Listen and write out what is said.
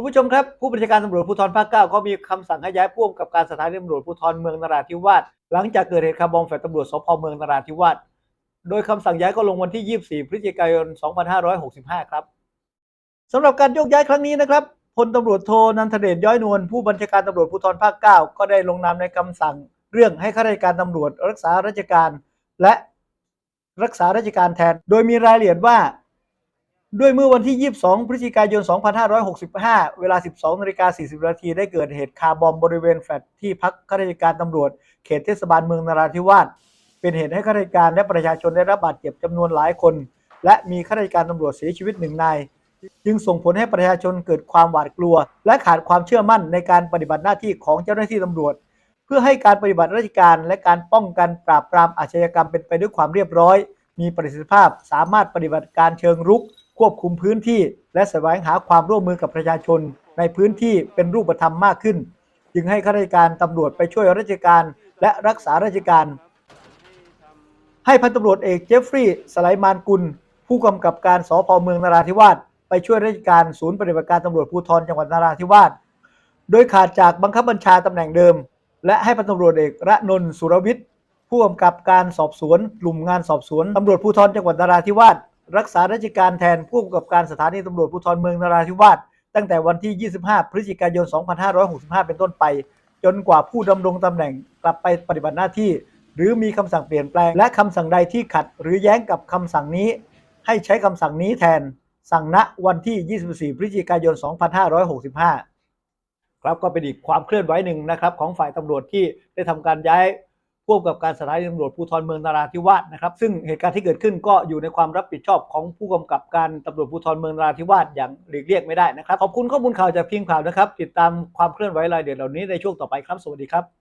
คุณผู้ชมครับ ผู้บัญชาการตำรวจภูธรภาคเก้าก็มีคำสั่งให้ย้ายผู้กำกับการสถานีตำรวจภูธรเมืองนราธิวาสหลังจากเกิดเหตุคาร์บอมแฟลตตำรวจสพเมืองนราธิวาสโดยคำสั่งย้ายก็ลงวันที่ 24 พฤศจิกายน 2565 ครับสำหรับการโยกย้ายครั้งนี้นะครับพลตำรวจโทนันทเดชย้อยนวลผู้บัญชาการตำรวจภูธรภาค 9 ก็ได้ลงนามในคำสั่ง เรื่องให้ข้าราชการตำรวจรักษาราชการ และรักษาราชการแทน โดยมีรายละเอียดว่า ด้วยเมื่อวันที่ 22 พฤศจิกายน 2565 เวลา 12นาฬิกา40 นาที ได้เกิดเหตุคาร์บอมบริเวณแฟลตที่พักข้าราชการตำรวจ เขตเทศบาลเมืองนราธิวาส เป็นเหตุให้ข้าราชการและประชาชนได้รับบาดเจ็บจำนวนหลายคน และมีข้าราชการตำรวจเสียชีวิตหนึ่งนาย จึงส่งผลให้ประชาชนเกิดความหวาดกลัว และขาดความเชื่อมั่นในการปฏิบัติหน้าที่ของเจ้าหน้าที่ตำรวจ เพื่อให้การปฏิบัติราชการและการป้องกันปราบปรามอาชญากรรมเป็นไปด้วยความเรียบร้อย มีประสิทธิภาพ สามารถปฏิบัติการเชิงรุก ควบคุมพื้นที่ และแสวงหาความร่วมมือกับประชาชน ในพื้นที่เป็นรูปธรรมมากขึ้น จึงให้ข้าราชการตำรวจไปช่วยราชการ และรักษาราชการ ให้พันตำรวจเอกเจฟฟรีย์สไลมานกุล ผู้กำกับการสพเมืองนราธิวาสไปช่วยราชการศูนย์ปฏิบัติการตำรวจภูธรจังหวัดนราธิวาสโดยขาดจากบังคับบัญชาตำแหน่งเดิม และให้พันตำรวจเอกระนน์สุรวิทย์ผู้กำกับการสอบสวนกลุ่มงานสอบสวนตำรวจภูธรจังหวัดนราธิวาส รักษาราชการแทนผู้กำกับการสถานีตำรวจภูธรเมืองนราธิวาสตั้งแต่วันที่ 25 พฤศจิกายน 2565 เป็นต้นไป จนกว่าผู้ดำรงตำแหน่งกลับไปปฏิบัติหน้าที่ หรือมีคำสั่งเปลี่ยนแปลง และคำสั่งใดที่ขัด หรือแย้งกับคำสั่งนี้ ให้ใช้คำสั่งนี้แทน สั่งณวันที่ 24 พฤศจิกายน 2565 ครับก็เป็นอีกความเคลื่อนไหวหนึ่งนะครับของฝ่ายตำรวจที่ได้ทำการย้าย ผู้กำกับการสถานีตำรวจภูธรเมืองนราธิวาสนะครับ ซึ่งเหตุการณ์ที่เกิดขึ้นก็อยู่ในความรับผิดชอบของผู้กำกับการตำรวจภูธรเมืองนราธิวาสอย่างหลีกเลี่ยงไม่ได้นะครับขอบคุณข้อมูลข่าวจากพิมพ์ข่าวนะครับ ติดตามความเคลื่อนไหวรายเดือนเหล่านี้ในช่วงต่อไปครับสวัสดีครับ